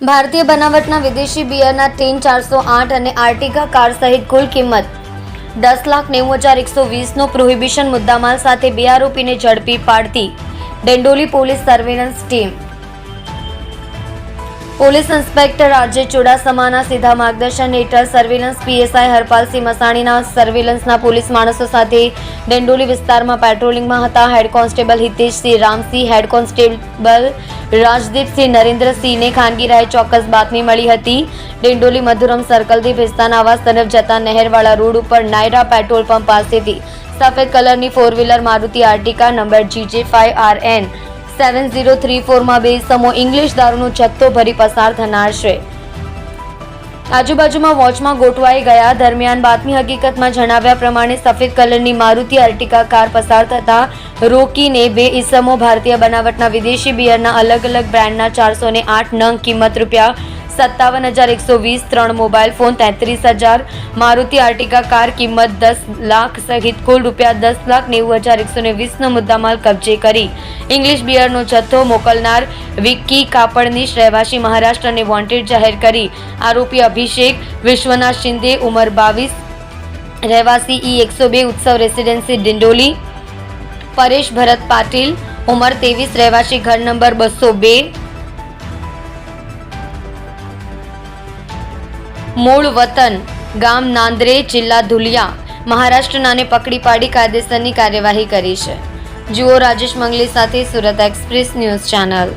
ભારતીય બનાવટના વિદેશી બિયરના ટીન ચારસો આઠ અને આર્ટિગા કાર સહિત કુલ કિંમત દસ લાખ નેવું હજાર એકસો વીસનો પ્રોહિબિશન મુદ્દામાલ સાથે બે આરોપીને ઝડપી પાડતી. Dindoli police surveillance team police inspector RJ ચુડાસમાના સીધા માર્ગદર્શન હેઠળ સર્વેલન્સ પીએસઆઈ હરપાલસિંહ મસાણીના સર્વેલન્સના પોલીસ માણસો સાથે ડેન્ડોલી વિસ્તારમાં પેટ્રોલિંગમાં હતા. Head constable Hiteshsinh Ramsinh head constable Rajdeepsinh નરેન્દ્રસિંહને ખાનગી રાહે ચોક્કસ બાતમી મળી હતી. ડેન્ડોલી મધુરમ સર્કલથી ભિસ્તાના આવાસ તરફ જતા નહેરવાળા રોડ ઉપર નાયરા પેટ્રોલ પંપ પાસેથી સફેદ કલરની four wheeler Maruti Ertiga number GJ five R N seven zero three ફોરમાં બે સમો ઇંગ્લિશ દારૂનો જથ્થો ભરી પસાર થનાર છે. આજુબાજુમાં વોચમાં ગોઠવાઈ ગયા દરમિયાન બાતમી હકીકતમાં જણાવ્યા પ્રમાણે સફેદ કલરની મારુતિ અર્ટિકા કાર પસાર થતા રોકીને બે ઇસમો ભારતીય બનાવટના વિદેશી બિયરના અલગ અલગ બ્રાન્ડના ચારસો આઠ નંગ કિંમત રૂપિયા સત્તાવન હજાર એકસો વીસ, ત્રણ મોબાઈલ ફોન, તેત્રીસ હજાર. મારુતિ આર્ટિકા કાર કિંમત દસ લાખ સહિત કુલ રૂપિયા દસ લાખ નેવું હજાર એકસો ને વીસનો મુદ્દામાલ કબજે કરી. ઇંગ્લિશ બિયરનો જથ્થો મોકલનાર વિક્કી કાપડનીશ રહેવાસી મહારાષ્ટ્રને વોન્ટેડ જાહેર કરી. આરોપી અભિષેક વિશ્વનાથ શિંદે, ઉંમર બાવીસ, રહેવાસી ઈ એકસો બે, ઉત્સવ રેસિડેન્સી ડિંડોલી, પરેશ ભરત પાટીલ, ઉંમર ત્રેવીસ, રહેવાસી ઘર નંબર બસો બે મૂળ વતન ગામ નાંદરે, જિલ્લા ધુલિયા, મહારાષ્ટ્રનાને પકડી પાડી કાયદેસરની કાર્યવાહી કરી છે. જુઓ રાજેશ મંગલી સાથે સુરત એક્સપ્રેસ ન્યૂઝ ચેનલ.